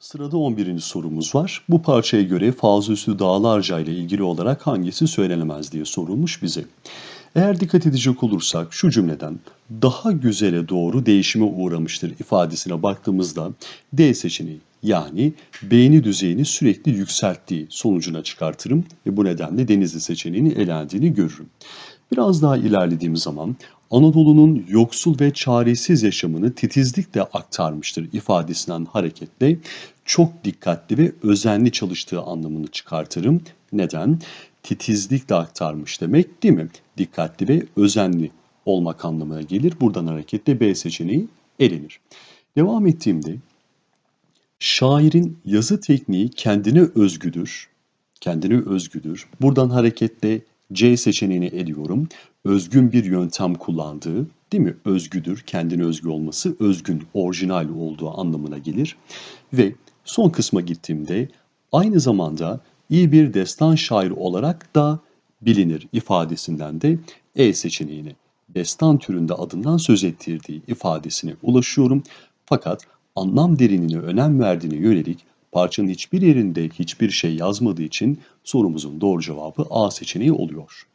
Sırada 11. sorumuz var. Bu parçaya göre fazla üstü dağlarca ile ilgili olarak hangisi söylenemez diye sorulmuş bize. Eğer dikkat edecek olursak şu cümleden daha güzele doğru değişime uğramıştır ifadesine baktığımızda D seçeneği yani beğeni düzeyini sürekli yükselttiği sonucuna çıkartırım ve bu nedenle Denizli seçeneğini elendiğini görürüm. Biraz daha ilerlediğim zaman Anadolu'nun yoksul ve çaresiz yaşamını titizlikle aktarmıştır ifadesinden hareketle çok dikkatli ve özenli çalıştığı anlamını çıkartırım. Neden? Titizlikle aktarmış demek değil mi? Dikkatli ve özenli olmak anlamına gelir. Buradan hareketle B seçeneği elenir. Devam ettiğimde şairin yazı tekniği kendine özgüdür. Kendine özgüdür. Buradan hareketle C seçeneğini eliyorum. Özgün bir yöntem kullandığı, değil mi? Özgüdür, kendine özgü olması, özgün, orijinal olduğu anlamına gelir. Ve son kısma gittiğimde aynı zamanda iyi bir destan şairi olarak da bilinir ifadesinden de E seçeneğini destan türünde adından söz ettirdiği ifadesine ulaşıyorum. Fakat anlam derinliğine önem verdiğine yönelik parçanın hiçbir yerinde hiçbir şey yazmadığı için sorumuzun doğru cevabı A seçeneği oluyor.